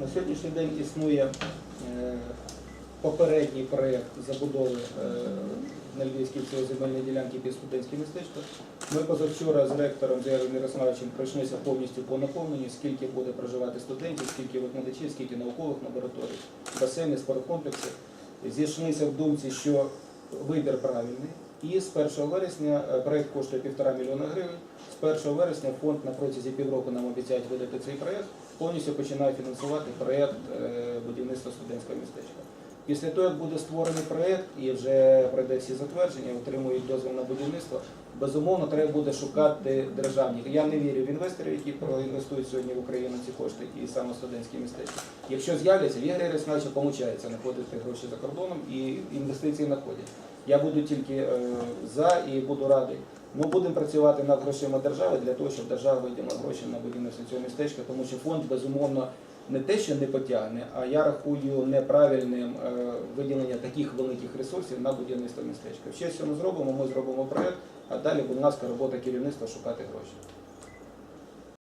На сьогоднішній день існує е, попередній проєкт забудови е, на Львівській земельної ділянки під студентське містечко. Ми позавчора з ректором Заявою Мирославовичем пройшлися повністю по наповненню, скільки буде проживати студентів, скільки викладачів, скільки наукових лабораторій, басейни, спорткомплекси. Зійшлися в думці, що вибір правильний. І з 1 вересня е, проєкт коштує півтора мільйона гривень. З 1 вересня фонд на протязі півроку нам обіцяють видати цей проєкт, повністю починає фінансувати проєкт е, будівництва студентського містечка. Після того, як буде створений проєкт і вже пройде всі затвердження, отримують дозвіл на будівництво, безумовно, треба буде шукати державних. Я не вірю в інвесторів, які проінвестують сьогодні в Україну ці кошти і саме студентське містечко. Якщо з'являться, в Ігоря Реснача получається знаходити гроші за кордоном і інвестиції знаходять. Я буду тільки е, за і буду радий. Ми будемо працювати над грошима держави для того, щоб держава виділила гроші на будівництво цього містечка, тому що фонд безумовно не те, що не потягне, а я рахую неправильним е, виділення таких великих ресурсів на будівництво містечка. Ще що ми зробимо, ми зробимо проєкт, а далі, будь ласка, робота керівництва шукати гроші.